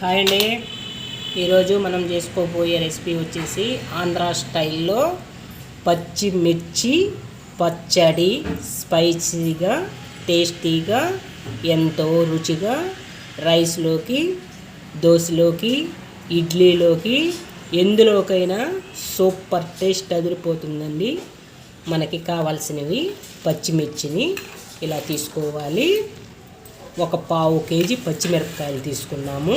Hi అండి. ఈరోజు మనం చేసుకోబోయే రెసిపీ వచ్చేసి ఆంధ్ర స్టైల్లో పచ్చిమిర్చి పచ్చడి స్పైసీగా టేస్టీగా ఎంతో రుచిగా రైస్లోకి దోశలోకి ఇడ్లీలోకి ఎందులోకైనా సూపర్ టేస్ట్ అదిరిపోతుందండి. మనకి కావాల్సినవి పచ్చిమిర్చిని ఇలా తీసుకోవాలి. ఒక పావు కేజీ పచ్చిమిరపకాయలు తీసుకున్నాము.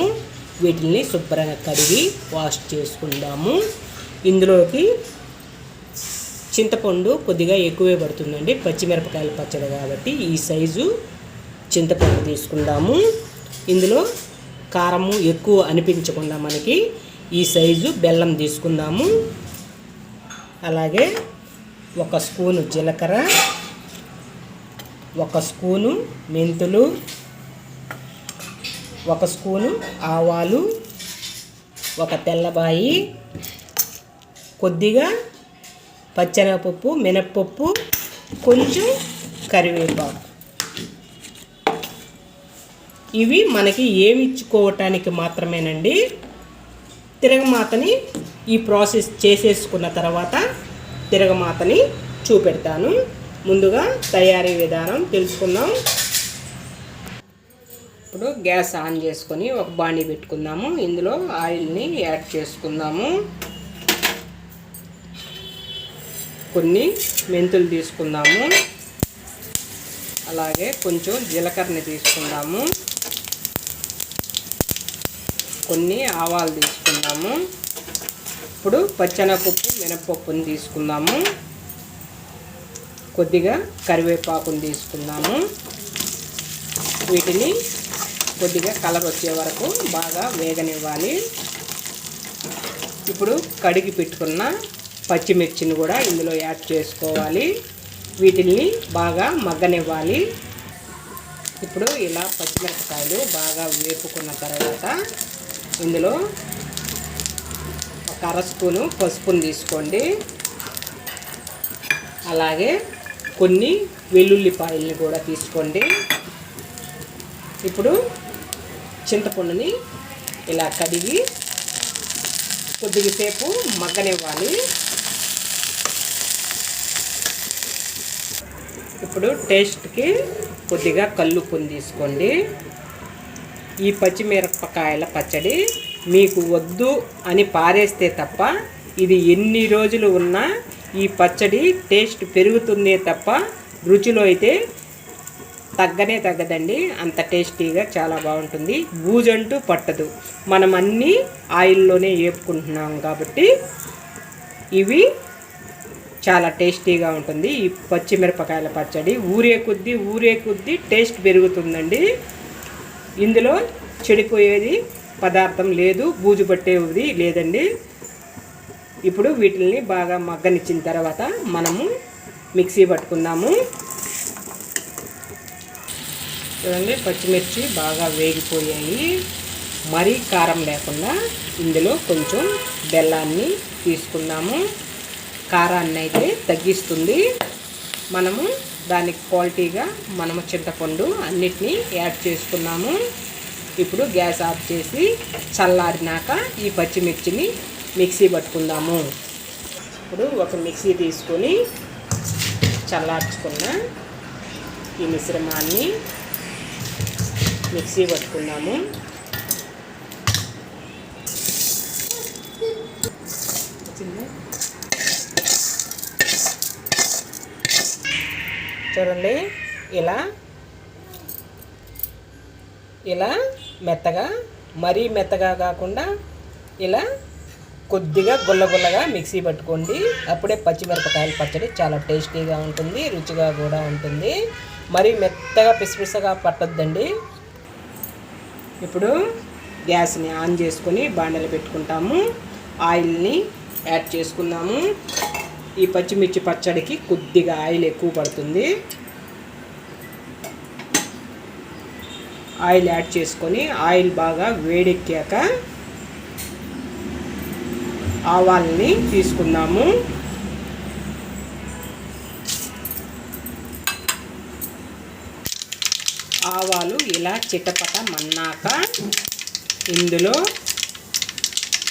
వీటిని శుభ్రంగా కడిగి వాష్ చేసుకుందాము. ఇందులోకి చింతపండు కొద్దిగా ఎక్కువే పడుతుందండి. పచ్చిమిరపకాయల పచ్చడి కాబట్టి ఈ సైజు చింతపండు తీసుకుందాము. ఇందులో కారము ఎక్కువ అనిపించకుండా మనకి ఈ సైజు బెల్లం తీసుకుందాము. అలాగే ఒక స్పూను జీలకర్ర ఒక స్పూను మెంతులు ఒక స్పూను ఆవాలు ఒక తెల్లబాయి కొద్దిగా పచ్చెనగపప్పు మినప్పప్పు కొంచెం కరివేపాకు. ఇవి మనకి ఏమి ఇచ్చుకోవటానికి మాత్రమేనండి. తిరగమాతని ఈ ప్రాసెస్ చేసేసుకున్న తర్వాత తిరగమాతని చూపెడతాను. ముందుగా తయారీ విధానం తెలుసుకుందాం. ఇప్పుడు గ్యాస్ ఆన్ చేసుకొని ఒక బాండీ పెట్టుకుందాము. ఇందులో ఆయిల్ని యాడ్ చేసుకుందాము. కొన్ని మెంతులు తీసుకుందాము. అలాగే కొంచెం జీలకర్రని తీసుకుందాము. కొన్ని ఆవాలు తీసుకుందాము. ఇప్పుడు పచ్చెనపప్పు మినపప్పుని తీసుకుందాము. కొద్దిగా కరివేపాకుని తీసుకుందాము. వీటిని కొద్దిగా కలర్ వచ్చే వరకు బాగా వేగనివ్వాలి. ఇప్పుడు కడిగి పెట్టుకున్న పచ్చిమిర్చిని కూడా ఇందులో యాడ్ చేసుకోవాలి. వీటిని బాగా మగ్గనివ్వాలి. ఇప్పుడు ఇలా పచ్చిమిరపకాయలు బాగా వేపుకున్న తర్వాత ఇందులో ఒక అర స్పూను పసుపుని తీసుకోండి. అలాగే కొన్ని వెల్లుల్లిపాయల్ని కూడా తీసుకోండి. ఇప్పుడు చింతపండుని ఇలా కడిగి కొద్దిగా సేపు మగ్గనివ్వాలి. ఇప్పుడు టేస్ట్కి కొద్దిగా కళ్ళు పొంది తీసుకోండి. ఈ పచ్చిమిరపకాయల పచ్చడి మీకు వద్దు అని పారేస్తే తప్ప ఇది ఎన్ని రోజులు ఉన్నా ఈ పచ్చడి టేస్ట్ పెరుగుతుందే తప్ప రుచిలో అయితే తగ్గనే తగ్గదండి. అంత టేస్టీగా చాలా బాగుంటుంది. బూజంటూ పట్టదు. మనం అన్నీ ఆయిల్లోనే వేపుకుంటున్నాం కాబట్టి ఇవి చాలా టేస్టీగా ఉంటుంది. ఈ పచ్చిమిరపకాయల పచ్చడి ఊరే కొద్దీ ఊరే కొద్దీ టేస్ట్ పెరుగుతుందండి. ఇందులో చెడిపోయేది పదార్థం లేదు బూజు పట్టేది లేదండి. ఇప్పుడు వీటిని బాగా మగ్గనిచ్చిన తర్వాత మనము మిక్సీ పట్టుకుందాము. చూడండి పచ్చిమిర్చి బాగా వేగిపోయాయి. మరీ కారం లేకుండా ఇందులో కొంచెం బెల్లాన్ని తీసుకుందాము. కారాన్ని అయితే తగ్గిస్తుంది. మనము దానికి క్వాలిటీగా మనము చింతపండు అన్నిటినీ యాడ్ చేసుకున్నాము. ఇప్పుడు గ్యాస్ ఆఫ్ చేసి చల్లారినాక ఈ పచ్చిమిర్చిని మిక్సీ పట్టుకుందాము. ఇప్పుడు ఒక మిక్సీ తీసుకొని చల్లార్చుకున్న ఈ మిశ్రమాన్ని మిక్సీ పట్టుకున్నాము. చూడండి ఇలా. ఇలా మెత్తగా మరీ మెత్తగా కాకుండా ఇలా కొద్దిగా గుల్లగుల్లగా మిక్సీ పట్టుకోండి. అప్పుడే పచ్చిమిరపకాయల పచ్చడి చాలా టేస్టీగా ఉంటుంది రుచిగా కూడా ఉంటుంది. మరీ మెత్తగా పిసిపిసగా పట్టొద్దండి. ఇప్పుడు గ్యాస్ని ఆన్ చేసుకొని బాండలు పెట్టుకుంటాము. ఆయిల్ని యాడ్ చేసుకుందాము. ఈ పచ్చిమిర్చి పచ్చడికి కొద్దిగా ఆయిల్ ఎక్కువ పడుతుంది. ఆయిల్ యాడ్ చేసుకొని ఆయిల్ బాగా వేడెక్కాక ఆవాల్ని తీసుకుందాము. ఆవాలు ఇలా చిటపట మన్నాక ఇందులో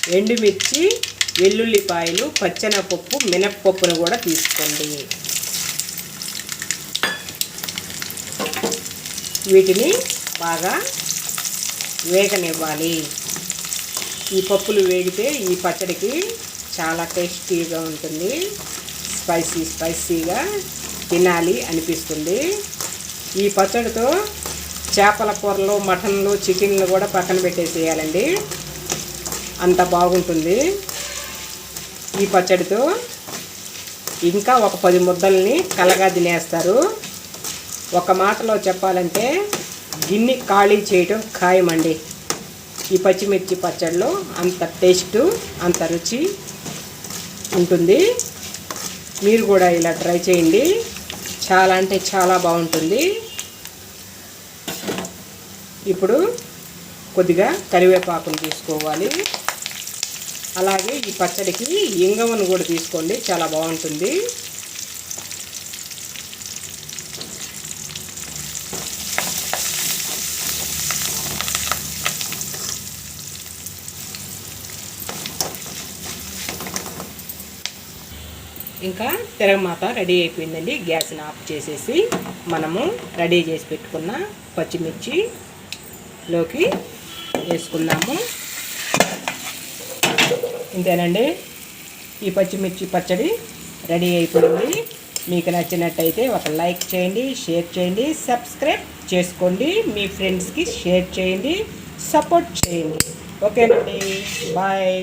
ఎండుమిర్చి వెల్లుల్లిపాయలు పచ్చెనపప్పు మినప్పప్పును కూడా తీసుకోండి. వీటిని బాగా వేగనివ్వాలి. ఈ పప్పులు వేగితే ఈ పచ్చడికి చాలా టేస్టీగా ఉంటుంది. స్పైసీ స్పైసీగా తినాలి అనిపిస్తుంది. ఈ పచ్చడితో చేపల కూరలు మటన్లు చికెన్లు కూడా పక్కన పెట్టేసేయాలండి. అంత బాగుంటుంది. ఈ పచ్చడితో ఇంకా ఒక పది ముద్దల్ని కలగా తినేస్తారు ఒక మాటలో చెప్పాలంటే గిన్నె ఖాళీ చేయటం ఖాయమండి. ఈ పచ్చిమిర్చి పచ్చడిలో అంత టేస్ట్ అంత రుచి ఉంటుంది. మీరు కూడా ఇలా ట్రై చేయండి. చాలా అంటే చాలా బాగుంటుంది. ఇప్పుడు కొద్దిగా కరివేపాకును తీసుకోవాలి. అలాగే ఈ పచ్చడికి ఇంగవను కూడా తీసుకోండి చాలా బాగుంటుంది. ఇంకా తిరగమాత రెడీ అయిపోయిందండి. గ్యాస్ని ఆఫ్ చేసేసి మనము రెడీ చేసి పెట్టుకున్న పచ్చిమిర్చి లోకి వేసుకుందాము. ఇంతేనండి. ఈ పచ్చిమిర్చి పచ్చడి రెడీ అయిపోయింది. మీకు నచ్చినట్టయితే ఒక లైక్ చేయండి షేర్ చేయండి సబ్స్క్రైబ్ చేసుకోండి. మీ ఫ్రెండ్స్కి షేర్ చేయండి సపోర్ట్ చేయండి. ఓకేనండి. బాయ్.